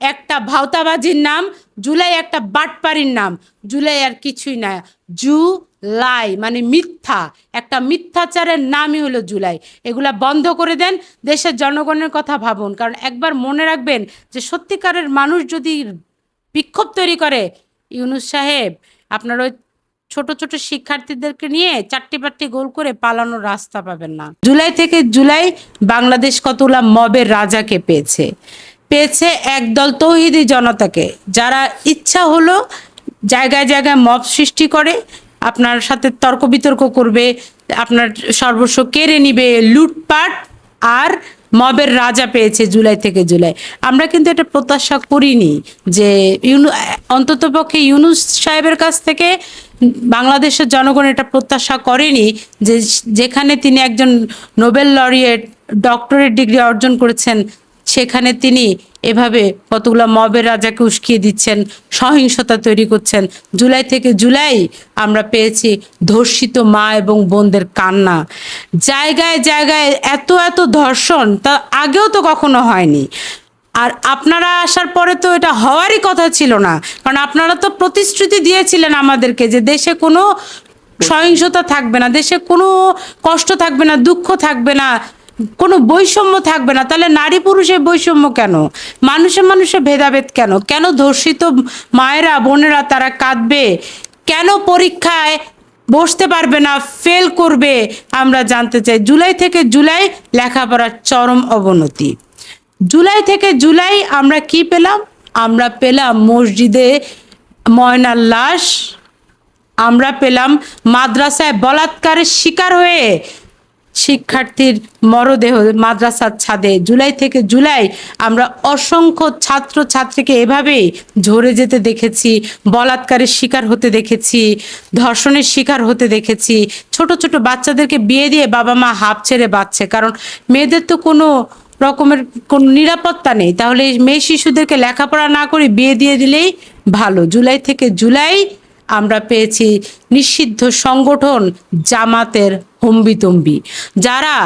একটা ভাওতাবাজির নাম, জুলাই একটা বাটপাড়ির নাম। জুলাই আর কিছুই না। জু লাই মানে মিথ্যা। একটা মিথ্যাচারের নামই হলো জুলাই। এগুলা বন্ধ করে দেন, দেশের জনগণের কথা ভাবুন। কারণ একবার মনে রাখবেন যে সত্যিকারের মানুষ যদি বিক্ষোভ তৈরি করে, ইউনুস সাহেব, আপনার ওই ছোট ছোট শিক্ষার্থীদেরকে নিয়ে চারটি পাট্টি গোল করে পালানোর রাস্তা পাবেন না। জুলাই থেকে জুলাই বাংলাদেশ কতগুলা মবের রাজাকে পেয়েছে? পেয়েছে একদল তৌহিদি জনতাকে। যারা ইচ্ছা হলো জায়গায় জায়গায় মব সৃষ্টি করে, আপনার সাথে তর্ক বিতর্ক করবে, আপনার সর্বস্ব কেড়ে নিবে, লুটপাট আর মবের রাজা পেয়েছে জুলাই থেকে জুলাই। আমরা কিন্তু এটা প্রত্যাশা করিনি যে ইউনু অন্ততপক্ষে ইউনুস সাহেবের কাছ থেকে বাংলাদেশের জনগণ এটা প্রত্যাশা করেনি যে যেখানে তিনি একজন নোবেল লরিয়েট, ডক্টরেট ডিগ্রি অর্জন করেছেন সেখানে তিনি এভাবে কতগুলো মবের রাজাকে উস্কিয়ে দিচ্ছেন, সহিংসতা তৈরি করছেন। জুলাই থেকে জুলাই আমরা পেয়েছি ধর্ষিত মা এবং বোনদের কান্না। জায়গায় জায়গায় এত এত ধর্ষণ তা আগেও তো কখনো হয়নি। আর আপনারা আসার পরে তো এটা হওয়ারই কথা ছিল না। কারণ আপনারা তো প্রতিশ্রুতি দিয়েছিলেন আমাদেরকে যে দেশে কোনো সহিংসতা থাকবে না, দেশে কোনো কষ্ট থাকবে না, দুঃখ থাকবে না। কোনো বৈষম্য থাকবে না। তাহলে নারী পুরুষের বৈষম্য কেন? মানুষে মানুষে ভেদাভেদ কেন? কেন ধর্ষিত মায়েরা, বোনেরা তারা কাঁদবে? কেন পরীক্ষায় বসতে পারবে না ফেল করবে? আমরা জানতে চাই। জুলাই থেকে জুলাই লেখাপড়ার চরম অবনতি। জুলাই থেকে জুলাই আমরা কি পেলাম? আমরা পেলাম মসজিদে ময়নার লাশ। আমরা পেলাম মাদ্রাসায় বলাৎকারের শিকার হয়ে শিক্ষার্থীর মরদেহ মাদ্রাসার ছাদে। জুলাই থেকে জুলাই আমরা অসংখ্য ছাত্র ছাত্রীকে এভাবেই ঝরে যেতে দেখেছি, বলাৎকারের শিকার হতে দেখেছি, ধর্ষণের শিকার হতে দেখেছি। ছোট ছোট বাচ্চাদেরকে বিয়ে দিয়ে বাবা মা হাফ ছেড়ে বাঁচছে। কারণ মেয়েদের তো কোনো রকমের কোনো নিরাপত্তা নেই। তাহলে মেয়ে শিশুদেরকে লেখাপড়া না করে বিয়ে দিয়ে দিলেই ভালো। জুলাই থেকে জুলাই আমরা পেয়েছি নিষিদ্ধ সংগঠন জামাতের হম্বিতম্বি। যারা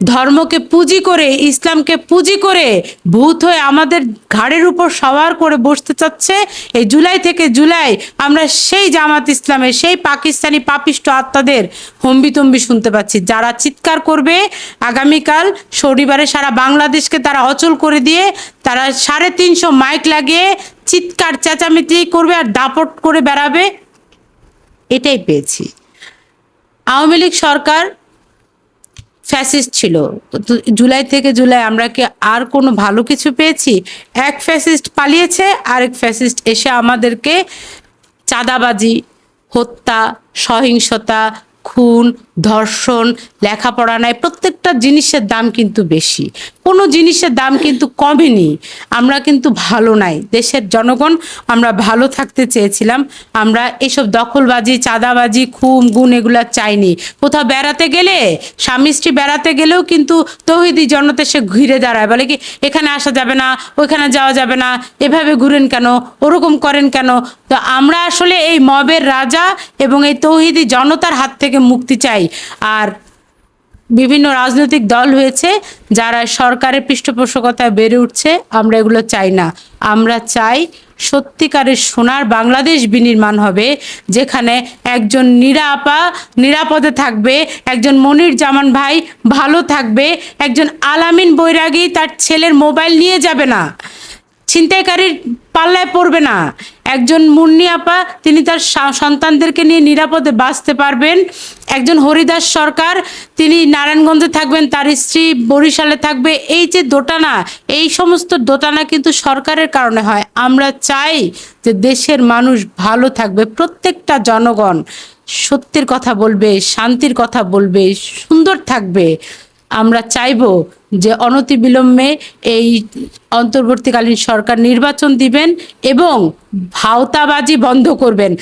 ধর্মকে পুঁজি করে, ইসলামকে পুঁজি করে ভূত হয়ে আমাদের ঘাড়ের উপর সওয়ার করে বসতে চাচ্ছে। এই জুলাই থেকে জুলাই আমরা সেই জামাত ইসলামের সেই পাকিস্তানি পাপিষ্ট আত্মাদের হম্বিতম্বি শুনতে পাচ্ছি। যারা চিৎকার করবে, আগামীকাল শনিবারে সারা বাংলাদেশকে তারা অচল করে দিয়ে তারা সাড়ে তিনশো মাইক লাগিয়ে চিৎকার, চেঁচামেচি করবে আর দাপট করে বেড়াবে। এটাই পেয়েছি। আওয়ামী লীগ সরকার ফ্যাসিস্ট ছিল। জুলাই থেকে জুলাই আমরা কি আর কোনো ভালো কিছু পেয়েছি? এক ফ্যাসিস্ট পালিয়েছে, আরেক ফ্যাসিস্ট এসে আমাদেরকে চাঁদাবাজি, হত্যা, সহিংসতা, খুন ধর্ষণ, লেখাপড়া নাই, প্রত্যেকটা জিনিসের দাম কিন্তু বেশি। কোনো জিনিসের দাম কিন্তু কমেনি। আমরা কিন্তু ভালো নাই। দেশের জনগণ, আমরা ভালো থাকতে চেয়েছিলাম। আমরা এসব দখলবাজি, চাঁদাবাজি খুম গুণ এগুলা চাইনি। কোথাও বেড়াতে গেলে, স্বামী স্ত্রী বেড়াতে গেলেও কিন্তু তহিদি জনতা সে ঘিরে দাঁড়ায়। বলে কি, এখানে আসা যাবে না, ওইখানে যাওয়া যাবে না, এভাবে ঘুরেন কেন, ওরকম করেন কেন? তো আমরা আসলে এই মবের রাজা এবং এই তৌহিদি জনতার হাত থেকে মুক্তি চাই। আর বিভিন্ন রাজনৈতিক দল হয়েছে যারা সরকারের পৃষ্ঠপোষকতায় বেড়ে উঠছে, আমরা এগুলো চাই না। আমরা চাই সত্যিকারের সোনার বাংলাদেশ বিনির্মাণ হবে, যেখানে একজন নিরাপা, নিরাপদে থাকবে, একজন মনির জামান ভাই ভালো থাকবে, একজন আলামিন বৈরাগী তার ছেলের মোবাইল নিয়ে যাবে না, ছিনতাইকারীর পাল্লায় পড়বে না। একজন মুন্নি আপা, তিনি তার সন্তানদেরকে নিয়ে নিরাপদে বাঁচতে পারবেন। একজন হরিদাস সরকার, তিনি নারায়ণগঞ্জে থাকবেন, তার স্ত্রী বরিশালে থাকবে। এই যে দোটানা, এই সমস্ত দোটানা কিন্তু সরকারের কারণে হয়। আমরা চাই যে দেশের মানুষ ভালো থাকবে, প্রত্যেকটা জনগণ সত্যের কথা বলবে, শান্তির কথা বলবে, সুন্দর থাকবে। আমরা চাইব যে অনতিবিলম্বে এই অন্তর্বর্তীকালীন সরকার নির্বাচন দিবেন এবং ভাওতাবাজি বন্ধ করবেন।